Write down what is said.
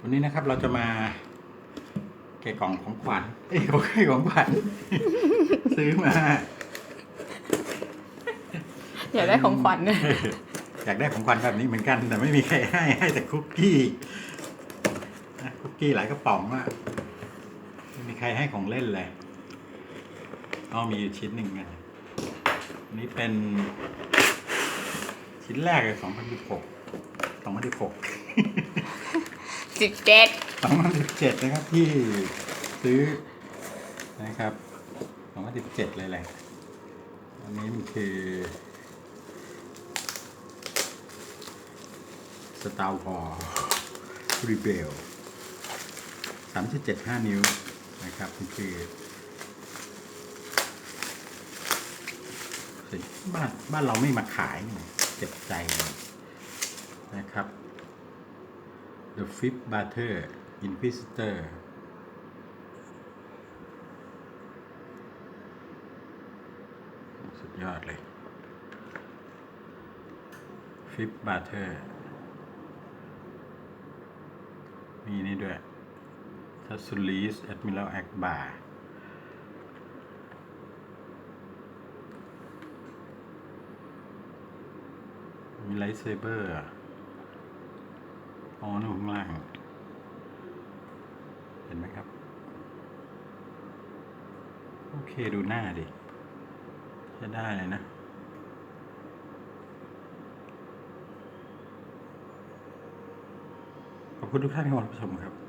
วันนี้นะครับเราจะมาแกะกล่องของขวัญเอ้ยของให้ของขวัญซื้อมาอยากได้ของขวัญเนี่ยอยากได้ของขวัญแบบนี้เหมือนกัน แต่ไม่มีใครให้ให้แต่คุกกี้นะคุกกี้หลายกระป๋องอะไม่มีใครให้ของเล่นเลยอ๋อมีอยู่ชิ้นหนึ่งไงอันนี้เป็น ชิ้นแรกเลยสองพันสิบหกสองพันสิบหก สิบเจ็ดสองพันสิบเจ็ดนะครับที่ซื้อนะครับสองพันสิบเจ็ดเลยแหละ อันนี้มันคือ Star Wars Rebel สามสิบเจ็ดห้านิ้วนะครับมันคือบ้านบ้านเราไม่มาขายเจ็บใจเลยนะครับ The Fifth Butter Inquisitor สุดยอดเลย Fifth Butter มีนี่ด้วย ทัสซูลีส Admiral Akbar มีไลท์เซเบอร์ อ๋อนู่นข้างล่าง เห็นไหมครับ โอเคดูหน้าดิจะได้เลยนะขอบคุณทุกท่านที่มารับชมครับ